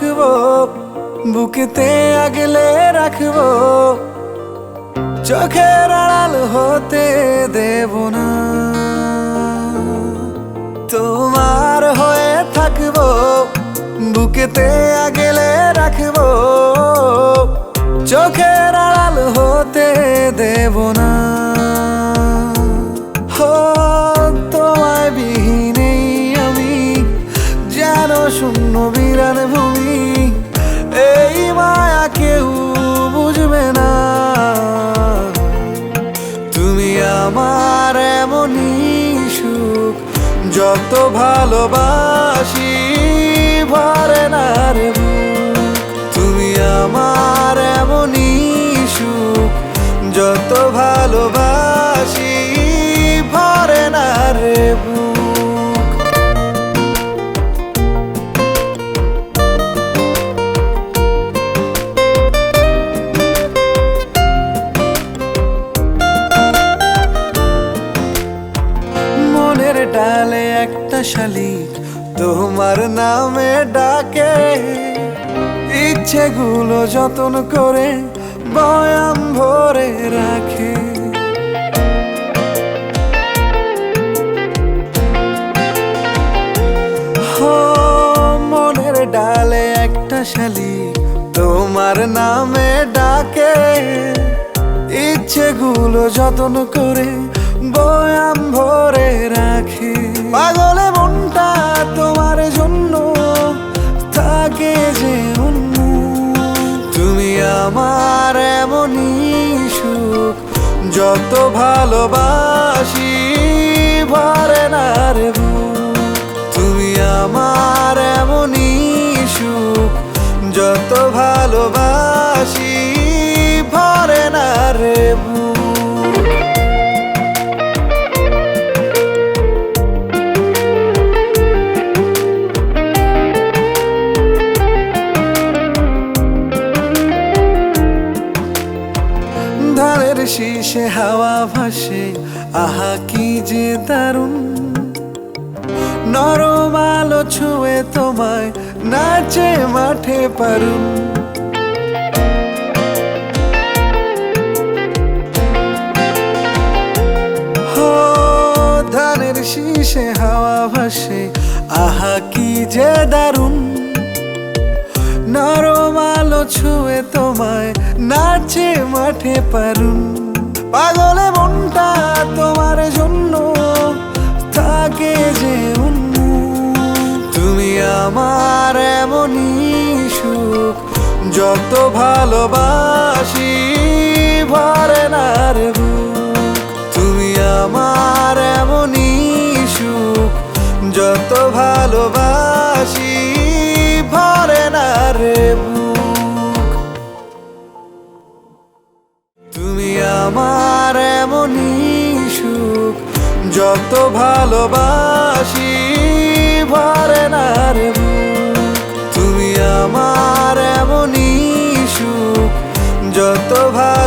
থাকব বুকেতে আগলে রাখব। চোখের আড়াল হতে দেব না। তোমার হয়ে থাকব, বুকেতে আগলে রাখব। চোখের আড়াল হতে দেব না। আমার এমনই সুখ। যত ভালোবাসি, ভরে না রে তুমি আমার এমনই সুখ। যত ভালোবাসি, ভরে না রে শালিক, তোমার নামে ডাকে। ইচ্ছেগুলো যতন করে বয়াম ভরে রাখে। মনের ডালে একটা শালিক, তোমার নামে ডাকে। ইচ্ছেগুলো যতন করে বয়াম ভরে রাখি। পাগলে যত ভালোবাসি ভরে না রে তুমি আমার এমনই সুখ। যত ভালোবাসি ধানের শীষে হাওয়া ভাসে। আহা, কি যে দারুণ। নরম আলো ছুঁয়ে তোমায় নাচে মাঠে পারুন ধানের শীষে হাওয়া ভাসে। আহা, কি যে দারুণ। নরম ছুঁয়ে তোমায় নাচে মাঠে পারুন। পাগলে মনটা তোমার জন্য থাকে যে তুমি আমার এমনই সুখ, যত ভালোবাসি ভরে না রে তুমি আমার এমনই সুখ, যত ভালোবাসি আমার এমনই সুখ। যত ভালোবাসি ভরে না রে তুমি আমার এমনই সুখ। যত ভালোবাসি